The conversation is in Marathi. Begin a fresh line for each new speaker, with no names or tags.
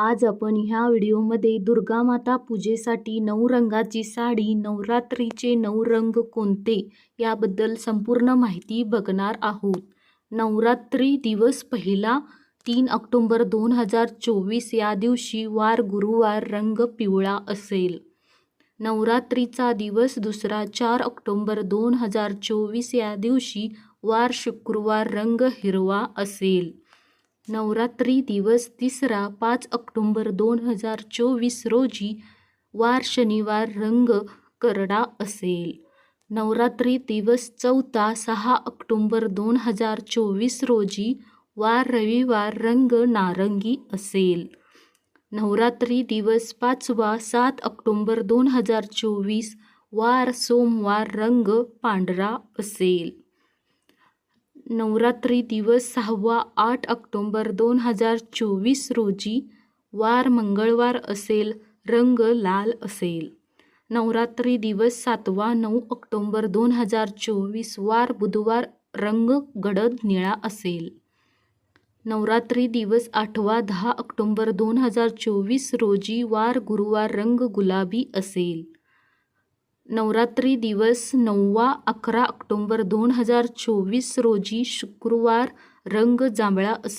आज आपण ह्या व्हिडिओमध्ये दुर्गामाता पूजेसाठी नऊ रंगाची साडी नवरात्रीचे नऊ रंग कोणते याबद्दल संपूर्ण माहिती बघणार आहोत. नवरात्री दिवस पहिला तीन ऑक्टोंबर दोन हजार चोवीस या दिवशी वार गुरुवार रंग पिवळा असेल. नवरात्रीचा दिवस दुसरा चार ऑक्टोंबर दोन हजार चोवीस या दिवशी वार शुक्रवार रंग हिरवा असेल. नवरात्री दिवस तिसरा पाच ऑक्टोंबर दोन हजार चोवीस रोजी वार शनिवार रंग करडा असेल. नवरात्री दिवस चौथा सहा ऑक्टोंबर दोन हजार चोवीस रोजी वार रविवार रंग नारंगी असेल. नवरात्री दिवस पाचवा सात ऑक्टोंबर दोन हजार चोवीस वार सोमवार रंग पांढरा असेल. नवरात्री दिवस सहावा आठ ऑक्टोंबर दोन हजार चोवीस रोजी वार मंगळवार असेल रंग लाल असेल. नवरात्री दिवस सातवा नऊ ऑक्टोंबर दोन हजार चोवीस वार बुधवार रंग गडद निळा असेल. नवरात्री दिवस आठवा दहा ऑक्टोंबर दोन हजार चोवीस रोजी वार गुरुवार रंग गुलाबी असेल. नवरात्री दिवस नववा अकरा ऑक्टोंबर दोन हजार चोवीस रोजी शुक्रवार रंग जांभळा असेल